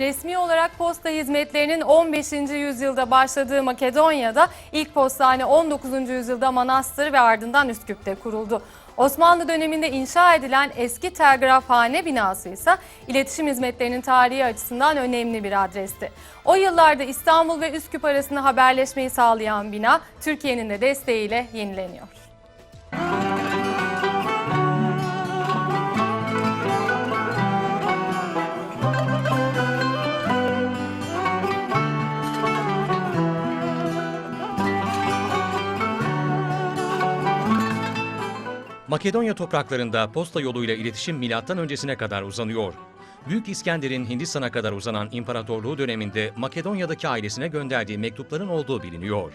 Resmi olarak posta hizmetlerinin 15. yüzyılda başladığı Makedonya'da ilk postane 19. yüzyılda Manastır ve ardından Üsküp'te kuruldu. Osmanlı döneminde inşa edilen eski telgrafhane binası ise iletişim hizmetlerinin tarihi açısından önemli bir adresti. O yıllarda İstanbul ve Üsküp arasında haberleşmeyi sağlayan bina Türkiye'nin de desteğiyle yenileniyor. Makedonya topraklarında posta yoluyla iletişim milattan öncesine kadar uzanıyor. Büyük İskender'in Hindistan'a kadar uzanan imparatorluğu döneminde Makedonya'daki ailesine gönderdiği mektupların olduğu biliniyor.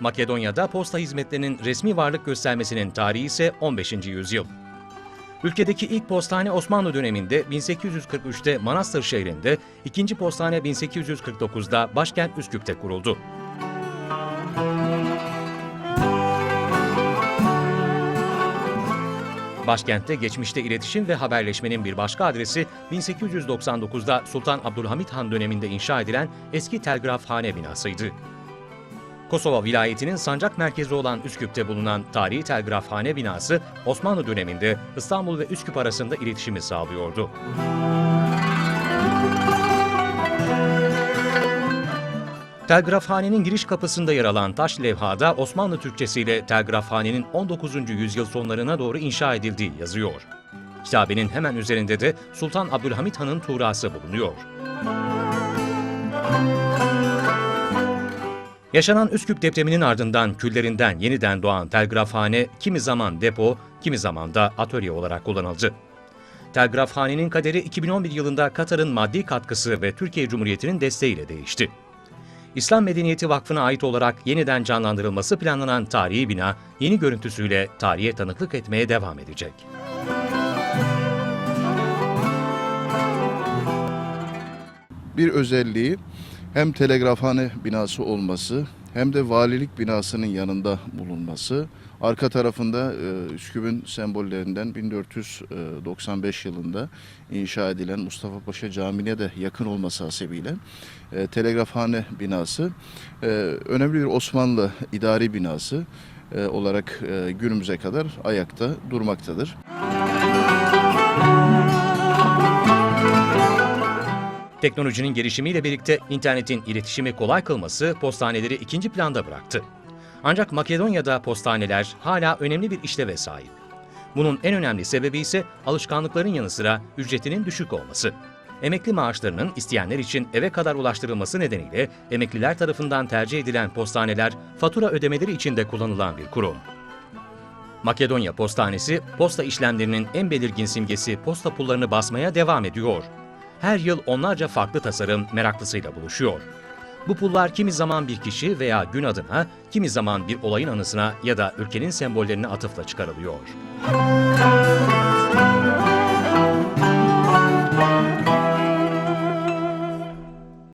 Makedonya'da posta hizmetlerinin resmi varlık göstermesinin tarihi ise 15. yüzyıl. Ülkedeki ilk postane Osmanlı döneminde 1843'te Manastır şehrinde, ikinci postane 1849'da başkent Üsküp'te kuruldu. Başkentte geçmişte iletişim ve haberleşmenin bir başka adresi 1899'da Sultan Abdülhamit Han döneminde inşa edilen eski telgrafhane binasıydı. Kosova vilayetinin sancak merkezi olan Üsküp'te bulunan tarihi telgrafhane binası Osmanlı döneminde İstanbul ve Üsküp arasında iletişimi sağlıyordu. Telgrafhanenin giriş kapısında yer alan taş levhada Osmanlı Türkçesiyle telgrafhanenin 19. yüzyıl sonlarına doğru inşa edildiği yazıyor. Kitabenin hemen üzerinde de Sultan Abdülhamit Han'ın tuğrası bulunuyor. Yaşanan Üsküp depreminin ardından küllerinden yeniden doğan telgrafhane kimi zaman depo, kimi zaman da atölye olarak kullanıldı. Telgrafhanenin kaderi 2011 yılında Katar'ın maddi katkısı ve Türkiye Cumhuriyeti'nin desteğiyle değişti. İslam Medeniyeti Vakfı'na ait olarak yeniden canlandırılması planlanan tarihi bina yeni görüntüsüyle tarihe tanıklık etmeye devam edecek. bir özelliği hem telegrafhane binası olması hem de valilik binasının yanında bulunması. Arka tarafında e, Üsküp'ün sembollerinden 1495 yılında inşa edilen Mustafa Paşa Camii'ne de yakın olması hasebiyle e, telegrafhane binası e, önemli bir Osmanlı idari binası e, olarak e, günümüze kadar ayakta durmaktadır. Teknolojinin gelişimiyle birlikte internetin iletişimi kolay kılması postaneleri ikinci planda bıraktı. Ancak Makedonya'da postaneler hala önemli bir işleve sahip. Bunun en önemli sebebi ise alışkanlıkların yanı sıra ücretinin düşük olması. Emekli maaşlarının isteyenler için eve kadar ulaştırılması nedeniyle emekliler tarafından tercih edilen postaneler fatura ödemeleri için de kullanılan bir kurum. Makedonya Postanesi, posta işlemlerinin en belirgin simgesi posta pullarını basmaya devam ediyor. Her yıl onlarca farklı tasarım meraklısıyla buluşuyor. Bu pullar kimi zaman bir kişi veya gün adına, kimi zaman bir olayın anısına ya da ülkenin sembollerine atıfla çıkarılıyor.